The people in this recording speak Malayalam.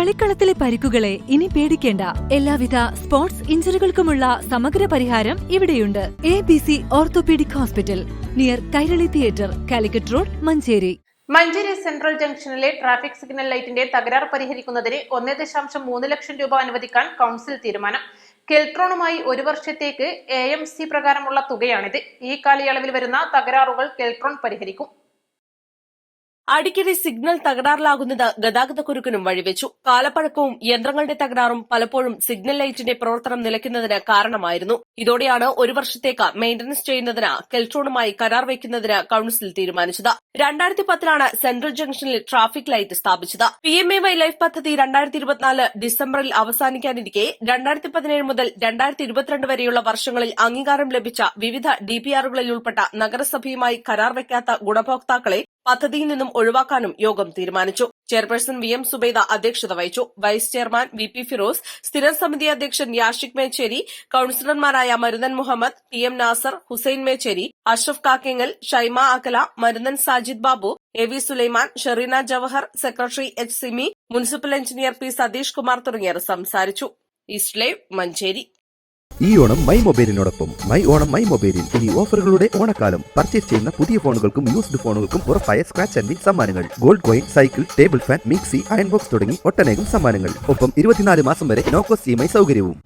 കളിക്കളത്തിലെ പരിക്കുകളെ ഇനി പേടിക്കേണ്ട. എല്ലാവിധ സ്പോർട്സ് ഇഞ്ചുറികൾക്കുമുള്ള സമഗ്ര പരിഹാരം ഇവിടെയുണ്ട്. A B C orthopaedic hospital near Kairali theatre Calicut road Manjeri. Manjeri central ജംഗ്ഷനിലെ ട്രാഫിക് സിഗ്നൽ ലൈറ്റിന്റെ തകരാർ പരിഹരിക്കുന്നതിന് ഒന്നേ ദശാംശം മൂന്ന് ലക്ഷം രൂപ അനുവദിക്കാൻ കൗൺസിൽ തീരുമാനം. കെൽട്രോണുമായി ഒരു വർഷത്തേക്ക് എ എം സി പ്രകാരമുള്ള തുകയാണിത്. ഈ കാലയളവിൽ വരുന്ന തകരാറുകൾ കെൽട്രോൺ പരിഹരിക്കും. അടിക്കടി സിഗ്നൽ തകരാറിലാകുന്നത് ഗതാഗതക്കുരുക്കിനും വഴിവെച്ചു. കാലപ്പഴക്കവും യന്ത്രങ്ങളുടെ തകരാറും പലപ്പോഴും സിഗ്നൽ ലൈറ്റിന്റെ പ്രവർത്തനം നിലയ്ക്കുന്നതിന് കാരണമായിരുന്നു. ഇതോടെയാണ് ഒരു വർഷത്തേക്ക് മെയിന്റനൻസ് ചെയ്യുന്നതിന് കെൽട്രോണുമായി കരാർ വയ്ക്കുന്നതിന് കൌൺസിൽ തീരുമാനിച്ചത്. രണ്ടായിരത്തി പത്തിലാണ് സെൻട്രൽ ജംഗ്ഷനിൽ ട്രാഫിക് ലൈറ്റ് സ്ഥാപിച്ചത്. P M A Y life പദ്ധതി രണ്ടായിരത്തി ഇരുപത്തിനാല് ഡിസംബറിൽ അവസാനിക്കാനിരിക്കെ രണ്ടായിരത്തി പതിനേഴ് മുതൽ രണ്ടായിരത്തി ഇരുപത്തിരണ്ട് വരെയുള്ള വർഷങ്ങളിൽ അംഗീകാരം ലഭിച്ച വിവിധ ഡിപിആറുകളിൽ ഉൾപ്പെട്ട നഗരസഭയുമായി കരാർ വയ്ക്കാത്ത ഗുണഭോക്താക്കളെ പദ്ധതിയിൽ നിന്നും ഒഴിവാക്കാനും യോഗം തീരുമാനിച്ചു. ചെയർപേഴ്സൺ വി എം സുബൈദ അധ്യക്ഷത വഹിച്ചു. Vice chairman V P Firoz സ്ഥിരം സമിതി അധ്യക്ഷൻ Yashik Mecheri കൌൺസിലർമാരായ Maruthan Muhammad T M Nasar Hussain Mecheri Ashraf Kakkengal Shaima Akala Maruthan Sajid Babu A V Sulaiman Sherina Jawahar secretary H Simi municipal engineer P Satheesh Kumar തുടങ്ങിയവർ സംസാരിച്ചു. ഈസ്റ്റ് മഞ്ചേരി. ഈ ഓണം മൈ മൊബൈലിനോടൊപ്പം മൈ ഓണം മൈ മൊബൈലിൽ ഇനി ഓഫറുകളുടെ ഓണക്കാലം. പർച്ചേസ് ചെയ്യുന്ന പുതിയ ഫോണുകൾക്കും യൂസ്ഡ് ഫോണുകൾക്കും ഉറപ്പായ സ്ക്രാച്ച് ആൻഡ് വിൻ സമ്മാനങ്ങൾ. Gold coin cycle table fan mixie iron box തുടങ്ങി ഒട്ടനേകം സമ്മാനങ്ങൾ. ഒപ്പം ഇരുപത്തിനാല് മാസം വരെ നോക്കോസ് ഇ എം സൗകര്യവും.